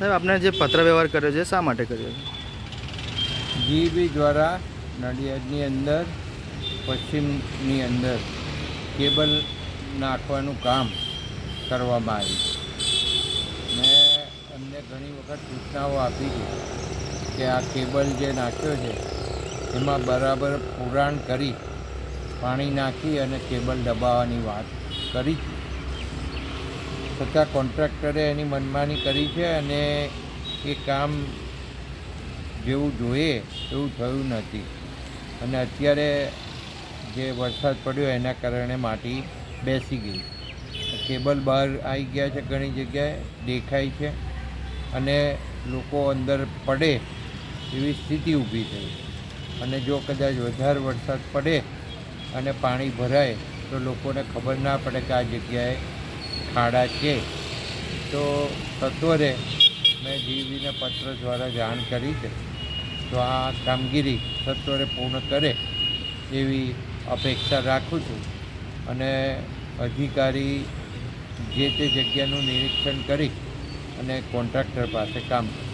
સાહેબ આપણે જે પત્ર વ્યવહાર કર્યો છે, શા માટે કર્યો છે? જીબી દ્વારા નડિયાદની અંદર, પશ્ચિમની અંદર કેબલ નાખવાનું કામ કરવામાં આવ્યું મેં એમને ઘણી વખત સૂચનાઓ આપી છે કે આ કેબલ જે નાખ્યો છે, એમાં બરાબર પુરાણ કરી, પાણી નાખી અને કેબલ દબાવવાની વાત કરી છે. છતાં કોન્ટ્રાક્ટરે એની મનમાની કરી છે અને એ કામ જેવું જોઈએ એવું થયું નથી. અને અત્યારે જે વરસાદ પડ્યો એના કારણે માટી બેસી ગઈ. કેબલ બહાર આવી ગયા છે ઘણી જગ્યાએ, દેખાય છે અને લોકો અંદર પડે એવી સ્થિતિ ઊભી થઈ. અને જો કદાચ વધારે વરસાદ પડે અને પાણી ભરાય તો લોકોને ખબર ના પડે કે આ જગ્યાએ ખાડા છે તો સત્વરે મેં જીવીને પત્ર દ્વારા જાણ કરી છે. તો આ કામગીરી સત્વરે પૂર્ણ કરે એવી અપેક્ષા રાખું છું અને અધિકારી જે તે જગ્યાનું નિરીક્ષણ કરી અને કોન્ટ્રાક્ટર પાસે કામ કરે